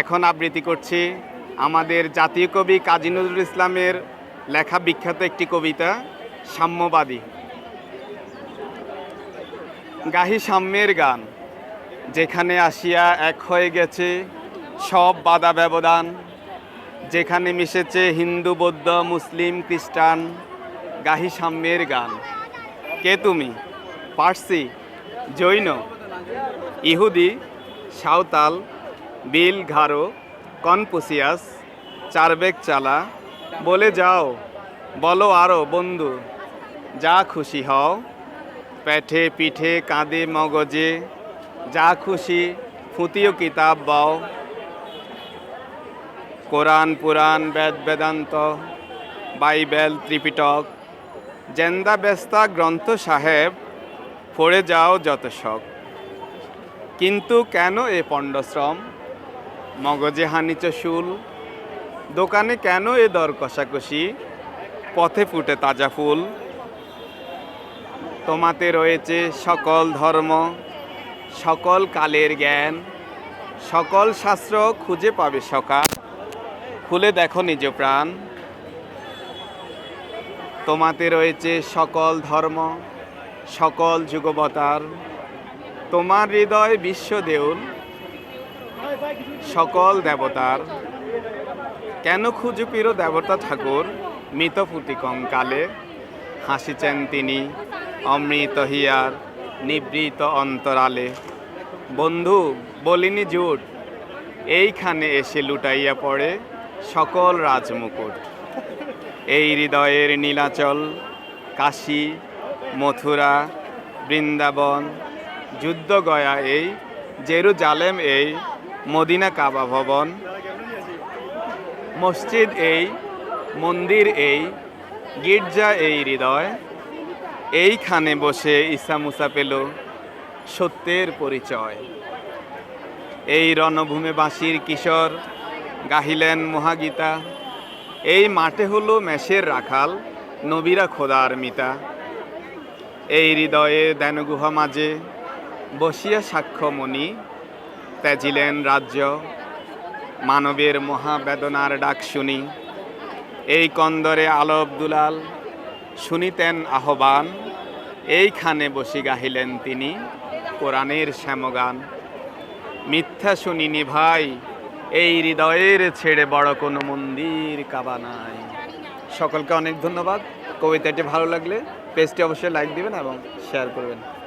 এখন আবৃত্তি করছি আমাদের জাতীয় কবি কাজী নজরুল ইসলামের লেখা বিখ্যাত একটি কবিতা, সাম্যবাদী। গাহি সাম্যের গান, যেখানে আসিয়া এক হয়ে গেছে সব বাধা ব্যবধান। যেখানে মিশেছে হিন্দু, বৌদ্ধ, মুসলিম, খ্রিস্টান, গাহি সাম্যের গান। কে তুমি? পার্সি, জৈন, ইহুদি, সাঁওতাল বিল ঘারো কনফুসিয়াস চারবেক চালা, বলে যাও, বলো আরও বন্ধু, যা খুশি হও পেটে পিঠে কাঁধে মগজে, যা খুশি ফুতিও কিতাব বাও। কোরআন, পুরাণ, বেদ, বেদান্ত, বাইবেল, ত্রিপিটক, জেন্দা বেস্তা গ্রন্থ সাহেব, পড়ে যাও যত শখ। কিন্তু কেন এ পণ্ডশ্রম? মগজে হানিচ শুল দোকানে কেন এ দর কষাকষি? পথে ফুটে তাজা ফুল। তোমাতে রয়েছে সকল ধর্ম, সকল কালের জ্ঞান, সকল শাস্ত্র খুঁজে পাবে সকা খুলে দেখো নিজ প্রাণ। তোমাতে রয়েছে সকল ধর্ম, সকল যুগবতার। তোমার হৃদয় বিশ্ব দেউল। সকল দেবতার। কেন খুঁজু পিরো দেবতা ঠাকুর? মৃত ফুটি কঙ্কালে হাসিছেন তিনি অমৃত হিয়ার, নিবৃত অন্তরালে। বন্ধু, বলিনি জুট, এইখানে এসে লুটাইয়া পড়ে সকল রাজমুকুট। এই হৃদয়ের নীলাচল, কাশী, মথুরা, বৃন্দাবন, যুদ্ধগয়া এই, জেরুজালেম এই মদিনা কাবা ভবন। মসজিদ এই, মন্দির এই, গির্জা এই হৃদয়। এইখানে বসে ঈসা মুসা পেল সত্যের পরিচয়। এই রণভূমে বাঁশির কিশোর গাহিলেন মহাগীতা। এই মাঠে হলো মেষের রাখাল, নবীরা খোদার মিতা। এই হৃদয়ে দেনগুহা মাঝে বসিয়া সাক্ষ্যমণি ত্যাজিলেন রাজ্য। মানবের মহাবেদনার ডাক শুনি। এই কন্দরে আলব দুলাল শুনিতেন আহ্বান। এইখানে বসি গাহিলেন তিনি কোরআনের শ্যামগান। মিথ্যা শুনিনি ভাই, এই হৃদয়ের ছেড়ে বড় কোনো মন্দির কাবা নাই। সকলকে অনেক ধন্যবাদ। কবিতাটি ভালো লাগলে পেজটি অবশ্যই লাইক দিবেন এবং শেয়ার করবেন।